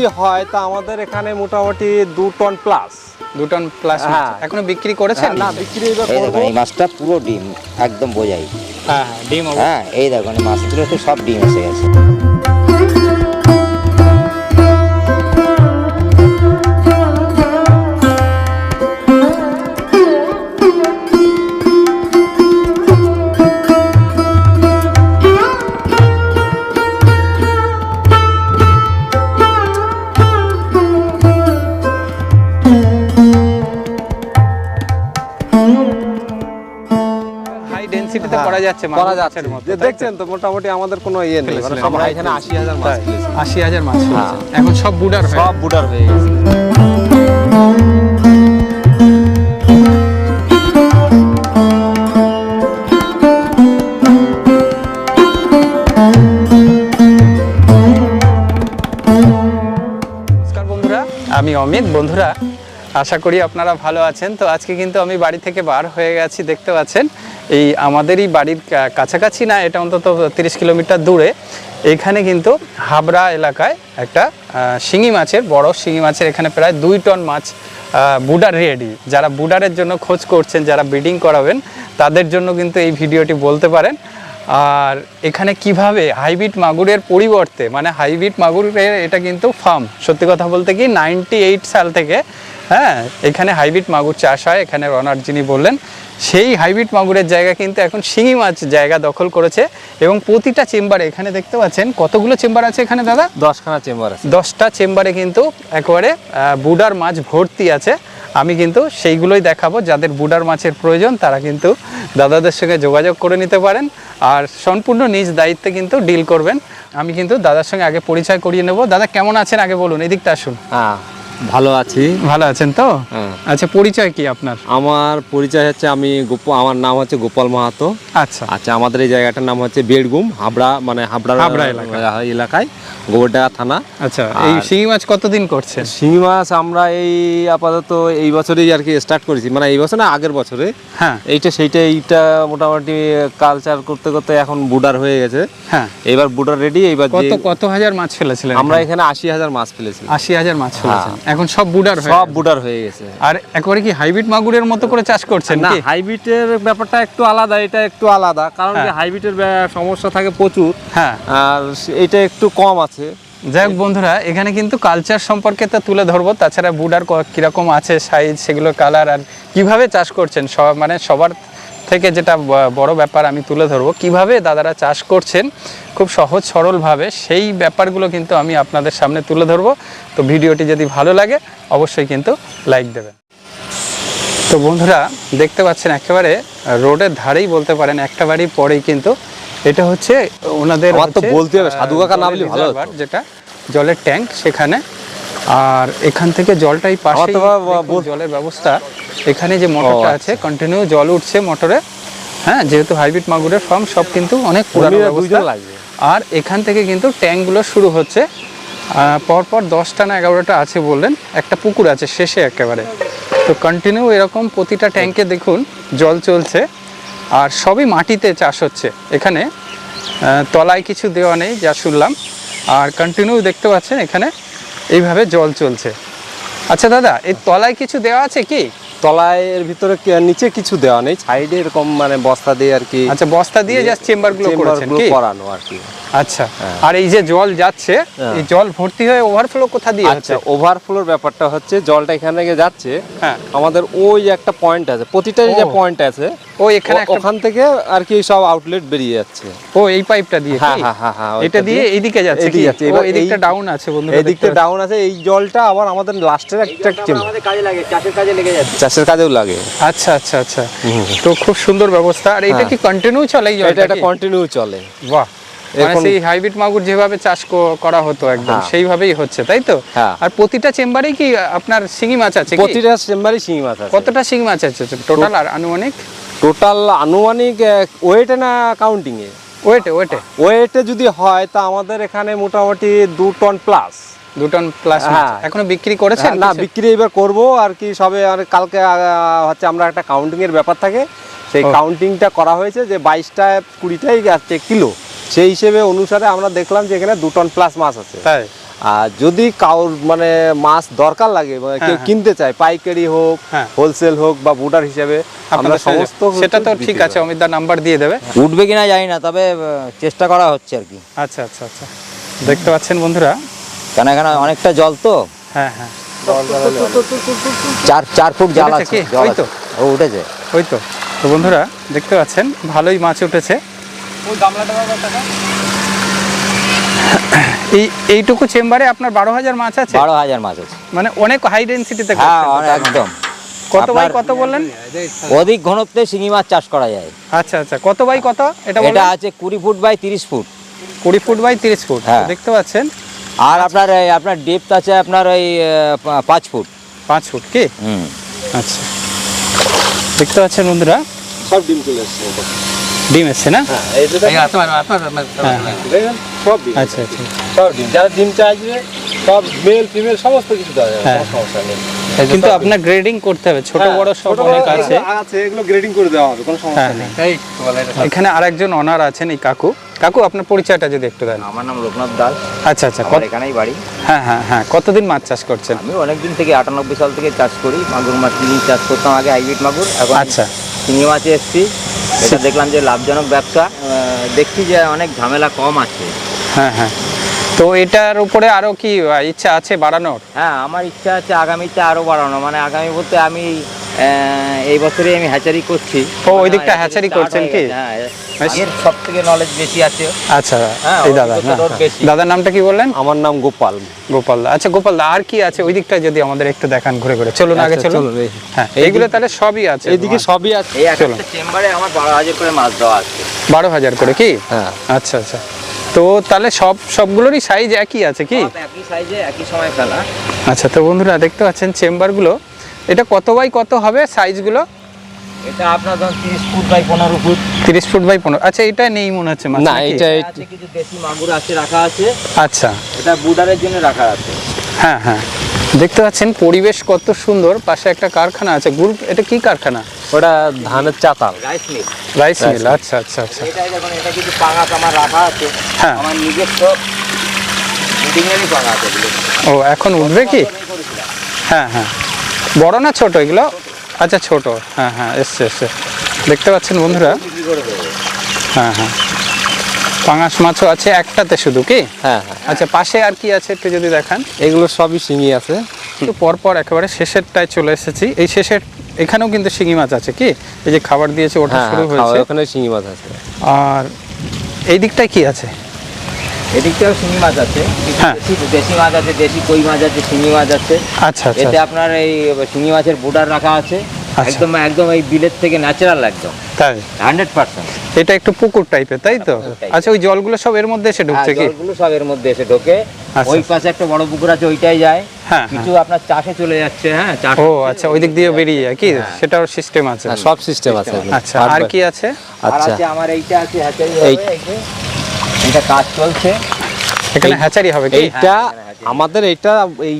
যদি হয় তা আমাদের এখানে মোটামুটি দু টন প্লাস দু টন প্লাস হ্যাঁ। এখনও বিক্রি করেছেন? না বিক্রি এই মাছটা পুরো ডিম একদম বোঝাই। হ্যাঁ হ্যাঁ ডিম হ্যাঁ এই দেখুন মাছগুলো সব ডিম এসে গেছে। যাচ্ছে মাগুর যাচ্ছে। যে দেখছেন তো মোটামুটি আমাদের কোনো ইয়ে নেই। মানে সব এখানে মাছ হ্যাঁ। এখন সব বুডার সব বুডার হয়ে গেছে। আমি অমিত। বন্ধুরা আশা করি আপনারা ভালো আছেন। তো আজকে কিন্তু আমি বাড়ি থেকে বার হয়ে গেছি, দেখতে পাচ্ছেন। এই আমাদেরই বাড়ির কাছাকাছি না, এটা অন্তত তিরিশ কিলোমিটার দূরে। এখানে কিন্তু হাবড়া এলাকায় একটা শিঙি মাছের, বড় শিঙি মাছের এখানে প্রায় দুই টন মাছ বুডার রেডি যারা বুডারের জন্য খোঁজ করছেন, যারা ব্রিডিং করাবেন, তাদের জন্য কিন্তু এই ভিডিওটি বলতে পারেন। আর এখানে কীভাবে হাইব্রিড মাগুরের পরিবর্তে মানে হাইব্রিড মাগুরের এটা কিন্তু ফার্ম সত্যি কথা বলতে কি নাইনটি এইট সাল থেকে হ্যাঁ এখানে হাইব্রিড মাগুর চাষ হয় এখানে রনার যিনি বললেন সেই হাইব্রিড মাগুরের জায়গা কিন্তু এখন শিঙি মাছ জায়গা দখল করেছে এবং প্রতিটা চেম্বারে এখানে দেখতে পাচ্ছেন কতগুলো চেম্বার আছে এখানে দাদা? দশখানা চেম্বার আছে। দশটা চেম্বারে কিন্তু একেবারে বুডার মাছ ভর্তি আছে। আমি কিন্তু সেইগুলোই দেখাবো। যাদের বুডার মাছের প্রয়োজন, তারা কিন্তু দাদাদের সঙ্গে যোগাযোগ করে নিতে পারেন। আর সম্পূর্ণ নিজ দায়িত্বে কিন্তু ডিল করবেন। আমি কিন্তু দাদার সঙ্গে আগে পরিচয় করিয়ে নেব। দাদা, কেমন আছেন? আগে বলুন, এদিকটা আসুন। হ্যাঁ ভালো আছি। ভালো আছেন তো? হ্যাঁ। আচ্ছা পরিচয় কি আপনার? আমার পরিচয় হচ্ছে আমি গোপ আমার নাম হচ্ছে গোপাল মাহাতো। আচ্ছা। আচ্ছা আমাদের এই জায়গাটার নাম হচ্ছে বেড়গুম হাবড়া মানে হাবড়া হাবড়া এলাকায়। গোবরডাঙ্গা থানা। আচ্ছা এই শিঙি মাছ কতদিন করছেন? শিঙি মাছ আমরা এই আপাতত এই বছরেই আর কি স্টার্ট করেছি। মানে এই বছর না আগের বছরে। হ্যাঁ। এইটা সেইটা এইটা মোটামুটি কালচার করতে করতে এখন বুডার হয়ে গেছে। হ্যাঁ। এইবার বুডার রেডি এইবার কত কত হাজার মাছ ফেলেছিলেন আমরা এখানে? আশি হাজার মাছ ফেলেছি আশি হাজার মাছ ফেলেছেন। এখন সব বুডার সব বুডার হয়ে গেছে। আর একবারে কি হাইব্রিড মাগুরের মতো করে চাষ করছেন না হাইব্রিডের ব্যাপারটা একটু আলাদা এটা একটু আলাদা। কারণ কি হ্যাঁ। হাইব্রিডের সমস্যা থাকে প্রচুর। হ্যাঁ। আর এটা একটু কম আছে। যাই হোক বন্ধুরা এখানে কিন্তু কালচার সম্পর্কে তো তুলে ধরবো। তাছাড়া বুডার কীরকম আছে সাইজ সেগুলো কালার আর কীভাবে চাষ করছেন? সব মানে সবার থেকে যেটা বড় ব্যাপার আমি তুলে ধরবো কীভাবে দাদারা চাষ করছেন খুব সহজ সরলভাবে সেই ব্যাপারগুলো কিন্তু আমি আপনাদের সামনে তুলে ধরবো। তো ভিডিওটি যদি ভালো লাগে অবশ্যই কিন্তু লাইক দেবেন। তো বন্ধুরা দেখতে পাচ্ছেন একেবারে রোডের ধারেই বলতে পারেন একটা বাড়ির পরেই কিন্তু এটা হচ্ছে ওনাদের তো বলতে হবে, সাধু কাকা ভালো যেটা জলের ট্যাঙ্ক সেখানে আর এখান থেকে জলটাই পাশে জলের ব্যবস্থা। এখানে যে মোটরটা আছে কন্টিনিউ জল উঠছে মোটরে। হ্যাঁ যেহেতু হাইব্রিড মাগুরের ফার্ম সব কিন্তু অনেক পুরানো ব্যবস্থা। আর এখান থেকে কিন্তু ট্যাঙ্কগুলো শুরু হচ্ছে। পরপর দশটা না এগারোটা আছে বললেন। একটা পুকুর আছে শেষে একেবারে। তো কন্টিনিউ এরকম প্রতিটা ট্যাঙ্কে দেখুন জল চলছে। আর সবই মাটিতে চাষ হচ্ছে। এখানে তলায় কিছু দেওয়া নেই যা শুনলাম। আর কন্টিনিউ দেখতে পাচ্ছেন এখানে এইভাবে জল চলছে। আচ্ছা দাদা এই তলায় কিছু দেওয়া আছে কি? তলায় এর ভিতরে নিচে কিছু দেওয়া নেই সাইডে এরকম মানে বস্তা দিয়ে আর কি আচ্ছা বস্তা দিয়ে জাস্ট চেম্বারগুলো করেছেন কি? করানো আর কি। আচ্ছা আর এই যে জল যাচ্ছে হ্যাঁ। এই জল ভর্তি হয়ে ওভারফ্লো কোথা দিয়ে আচ্ছা ওভারফ্লোর ব্যাপারটা হচ্ছে জলটা এখানে থেকে যাচ্ছে। হ্যাঁ। আমাদের ওই একটা পয়েন্ট আছে প্রতিটা যে পয়েন্ট আছে ও এখানে ওখান থেকে আর কি সব আউটলেট বেরিয়ে যাচ্ছে। ও এই পাইপটা দিয়ে হ্যাঁ, হ্যাঁ, হ্যাঁ, হ্যাঁ, এটা দিয়ে এইদিকে যাচ্ছে এইদিকে কি যাচ্ছে। এবার এদিকটা ডাউন আছে বন্ধুরা এই দিকটা দেখতে ডাউন আছে এই জলটা আবার আমাদের লাস্টের একটা চেম্বার কাজে লাগে চাষের কাজে লেগে যাচ্ছে। চাষের কাজেও লাগে। আচ্ছা আচ্ছা আচ্ছা। তো খুব সুন্দর ব্যবস্থা। আর এটা হ্যাঁ। কি কন্টিনিউ চলে এটা একটা কন্টিনিউ চলে। বাহ। মানে সেই হাইব্রিড মাগুর যেভাবে চাষ করা হতো একদম হ্যাঁ। সেইভাবেই হচ্ছে তাই তো? হ্যাঁ। আর প্রতিটা চেম্বারেই কি আপনার শিঙি মাছ আছে প্রতিটা চেম্বারই শিঙি মাছ আছে। কতটা শিঙি মাছ আছে? টোটাল আর আনুমানিক? টোটাল আনুমানিক ওয়েটে না কাউন্টিং এ ওয়েটে ওয়েটে ওয়েটে যদি হয় তা আমাদের এখানে মোটামুটি দু টন প্লাস দু টন প্লাস হ্যাঁ। এখনও বিক্রি করেছেন না বিক্রি এবার করব আর কি সবে আর কালকে হচ্ছে আমরা একটা কাউন্টিং এর ব্যাপার থাকে সেই। কাউন্টিংটা করা হয়েছে যে বাইশটা কুড়িটাই আছে কিলো সেই হিসেবে অনুসারে আমরা দেখলাম যে এখানে দু টন প্লাস মাছ আছে আর যদি কাউর মানে মাছ দরকার লাগে মানে কেউ হ্যাঁ। কিনতে চায় পাইকারি হোক হ্যাঁ। হোলসেল হোক বা বুটার হিসেবে আমরা সমস্ত সেটা তো ঠিক আছে পারি। অমিত দা নাম্বার দিয়ে দেবে উঠবে কিনা জানি না তবে চেষ্টা করা হচ্ছে আর কি আচ্ছা আচ্ছা আচ্ছা দেখতে পাচ্ছেন বন্ধুরা কেন এখানে অনেকটা জল তো? হ্যাঁ হ্যাঁ। চার চার ফুট জাল আছে জল ওই তো। আছে। ও উঠেছে। ওই তো। তো বন্ধুরা দেখতে পাচ্ছেন ভালোই মাছ উঠেছে। এই এইটুকু চেম্বারে আপনার বারো হাজার মাছ আছে? বারো হাজার মাছ আছে। মানে অনেক হাই ডেন্সিটিতে হ্যাঁ একদম। কত বাই কত বললেন? অধিক ঘনত্বে শিঙি মাছ চাষ করা যায়। আচ্ছা আচ্ছা। কত বাই কত? এটা এটা আছে কুড়ি ফুট বাই তিরিশ ফুট। কুড়ি ফুট বাই তিরিশ ফুট। হ্যাঁ। দেখতে পাচ্ছেন আর আপনার আপনার ডেপথ আছে আপনার ওই পাঁচ ফুট। পাঁচ ফুট কি? হুম। আচ্ছা। দেখতে পাচ্ছেন বন্ধুরা? সব ডিম চলে এসছে এটা। ডিম এসছে না? হ্যাঁ, হ্যাঁ। সব ডিম। আচ্ছা আচ্ছা। সব ডিম। যারা ডিম চাইবে সব মেল ফিমেল সমস্ত কিছু দেওয়া যাবে হ্যাঁ। সমস্যা নেই। কিন্তু আপনার গ্রেডিং করতে হবে। ছোট বড় সব অনেক আছে। এগুলো আছে এগুলো গ্রেডিং করে দেওয়া হবে কোনো সমস্যা নেই। এখানে আরেকজন অনার আছেন এই কাকু। কাকু আপনার পরিচয়টা যদি একটু দেন। আমার নাম লোকনাথ দাস। আচ্ছা আচ্ছা আমার এখানেই বাড়ি। হ্যাঁ হ্যাঁ হ্যাঁ কতদিন মাছ চাষ করছেন? আমি অনেকদিন থেকে আটানব্বই সাল থেকে চাষ করি মাগুর মাছ চিনি চাষ করতাম আগে হাইব্রিড মাগুর এখন আচ্ছা। চিংড়ি মাছে এসছি। এটা দেখলাম যে লাভজনক ব্যবসা। দেখছি যে অনেক ঝামেলা কম আছে। হ্যাঁ হ্যাঁ। তো এটার উপরে আরও কি ইচ্ছা আছে বাড়ানোর? হ্যাঁ আমার ইচ্ছা আছে আগামীতে আরও বাড়ানো। মানে আগামী বলতে আমি এই বছরে আমি হ্যাচারি করছি। ও, ওই দিকটা হ্যাচারি করছেন কি? হ্যাঁ। এর সব থেকে নলেজ বেশি আছে। আচ্ছা হ্যাঁ, এই দাদা। দাদার নামটা কি বললেন? আমার নাম গোপাল। গোপাল আচ্ছা গোপাল আর কি আছে? ওই দিকটা যদি আমাদের একটু দেখান ঘুরে ঘুরে। চলুন আগে আচ্ছা, চলুন চলুন, হ্যাঁ এইগুলো তাহলে সবই আছে এইদিকে সবই আছে। এই একটা চেম্বারে আমার বারো হাজার করে মাছ দেওয়া আছে। বারো হাজার করে কি? হ্যাঁ। আচ্ছা আচ্ছা। তো তাহলে সব সবগুলোরই সাইজ একই আছে কি? একই সাইজে একই সময় ফেলা। আচ্ছা তো বন্ধুরা দেখতে পাচ্ছেন চেম্বারগুলো এটা কত বাই কত হবে সাইজগুলো? এটা আপনার ধরুন তিরিশ ফুট বাই পনেরো ফুট। তিরিশ ফুট বাই পনেরো। আচ্ছা এটা নেই মনে হচ্ছে না, কিছু দেশি মাগুর আছে রাখা আছে। আচ্ছা। এটা বুডারের জন্য রাখা আছে। হ্যাঁ হ্যাঁ। দেখতে পাচ্ছেন পরিবেশ কত সুন্দর। পাশে একটা কারখানা আছে। গ্রুপ এটা কি কারখানা? ওটা ধানের চাতাল। Rice mill. রাইস মিল আচ্ছা আচ্ছা আচ্ছা। এটা দেখুন এটা কিছু পাঙাশ আমার রাখা আছে। হ্যাঁ। আমার নিজস্ব আছে ও এখন উঠবে কি? হ্যাঁ হ্যাঁ। বড় না ছোট? এগুলো? আচ্ছা ছোট। হ্যাঁ হ্যাঁ এসছে এসছে। দেখতে পাচ্ছেন বন্ধুরা? হ্যাঁ হ্যাঁ। পাঙাশ মাছও আছে একটাতে শুধু কি? হ্যাঁ হ্যাঁ আচ্ছা পাশে আর কি আছে একটু যদি দেখান? এগুলো সবই শিঙি আছে। একটু পর পর একেবারে শেষেরটায় চলে এসেছি। এই শেষের এখানেও কিন্তু শিঙি মাছ আছে কি? এই যে খাবার দিয়েছে ওটা হ্যাঁ শুরু হ্যাঁ, হয়েছে। ওখানে শিঙি মাছ আছে। আর এই দিকটায় কি আছে? এদিকটাও শিঙি মাছ আছে। হ্যাঁ। দেশি দেশি মাছ আছে দেশি কই মাছ আছে শিঙি মাছ আছে। আচ্ছা আচ্ছা। এতে আপনার এই শিঙি মাছের বুডার রাখা আছে। আচ্ছা। একদম একদম এই বিলের থেকে ন্যাচারাল একদম। তাই? এটা একটু পুকুর টাইপের তাই তো? আচ্ছা ওই জলগুলো সব এর মধ্যে এসে ঢুকছে কি? জলগুলো সব এর মধ্যে এসে ঢোকে। আচ্ছা। ওই পাশে একটা বড় পুকুর আছে ওইটাই যায়। হ্যাঁ, কিছু আপনার চাষে চলে যাচ্ছে হ্যাঁ চাষ ও আচ্ছা ওই দিক দিয়ে বেরিয়ে যায় কি? সেটাও সিস্টেম আছে। হ্যাঁ, সব সিস্টেম আছে। আচ্ছা আর কি আছে? আচ্ছা। আমার এইটা আছে এই- এটা কাজ চলছে। এখানে হ্যাচারি হবে এইটা আমাদের এইটা এই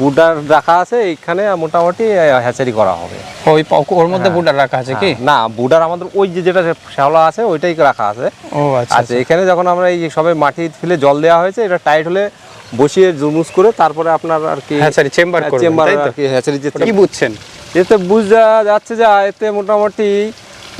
বুডার রাখা আছে এইখানে মোটামুটি হ্যাচারি করা হবে। ওই ওর মধ্যে বুটার রাখা আছে কি? হ্যাঁ, না বুডার আমাদের ওই যে যেটা শ্যাওলা আছে ওইটাই রাখা আছে। ও আচ্ছা আচ্ছা এখানে যখন আমরা এই সবে মাটি ফেলে জল দেওয়া হয়েছে এটা টাইট হলে বসিয়ে জুমুস করে তারপরে আপনার আর কি হ্যাচারি চেম্বার চেম্বার তাই তো? আর কি হ্যাচারি যে কি বুঝছেন? এতে বুঝা যাচ্ছে যে এতে মোটামুটি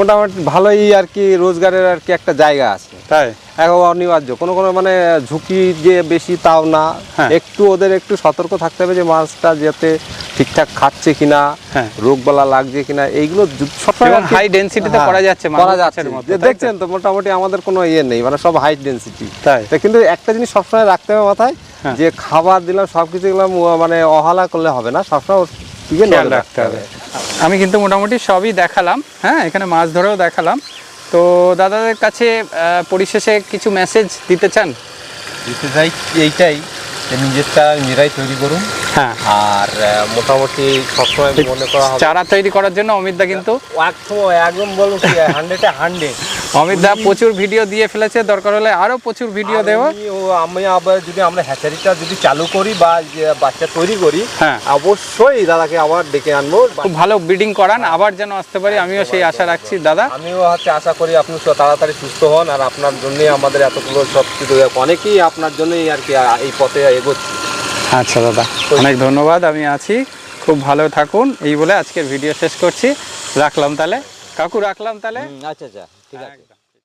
মোটামুটি ভালোই আর কি রোজগারের আর কি একটা জায়গা আছে। তাই? এখন অনিবার্য কোনো কোনো মানে ঝুঁকি যে বেশি তাও না। হ্যাঁ। একটু ওদের একটু সতর্ক থাকতে হবে যে মাছটা যাতে ঠিকঠাক খাচ্ছে কিনা হ্যাঁ। রোগবালা লাগছে কিনা এইগুলো সবসময় হাই ডেন্সিটিতে হ্যাঁ, করা যাচ্ছে করা যাচ্ছে। দেখছেন তো মোটামুটি আমাদের কোনো ইয়ে নেই মানে সব হাই ডেন্সিটি তাই। তা কিন্তু একটা জিনিস সবসময় রাখতে হবে মাথায়। যে খাবার দিলাম সব কিছু দিলাম মানে অহালা করলে হবে না সবসময় ওর দিকে নজর রাখতে হবে। আমি কিন্তু মোটামুটি সবই দেখালাম হ্যাঁ এখানে মাছ ধরেও দেখালাম। তো দাদাদের কাছে পরিশেষে কিছু মেসেজ দিতে চান? দিতে চাই এইটাই নিজেরটা নিজেরাই তৈরি করুন। হ্যাঁ। আর মোটামুটি সবসময় মনে করা হবে। চারা তৈরি করার জন্য অমিতদা কিন্তু একদম বলব হান্ড্রেডে হান্ড্রেড অমিত দা প্রচুর ভিডিও দিয়ে ফেলেছে। দরকার হলে আরও প্রচুর ভিডিও দেবো। আমি আবার যদি আমরা হ্যাচারিটা যদি চালু করি বা বাচ্চা তৈরি করি হ্যাঁ। অবশ্যই দাদাকে আবার ডেকে আনব। খুব ভালো ব্রিডিং করান আবার যেন আসতে পারি আমিও সেই আশা রাখছি দাদা। আমিও হচ্ছে আশা করি আপনি তাড়াতাড়ি সুস্থ হন আর আপনার জন্যই আমাদের এতগুলো সব কিছু অনেকেই আপনার জন্যই আর কি এই পথে এগোচ্ছি। আচ্ছা দাদা অনেক ধন্যবাদ আমি আছি। খুব ভালো থাকুন এই বলে আজকের ভিডিও শেষ করছি। রাখলাম তাহলে? কাকু রাখলাম তাহলে? আচ্ছা আচ্ছা। ঠিক আছে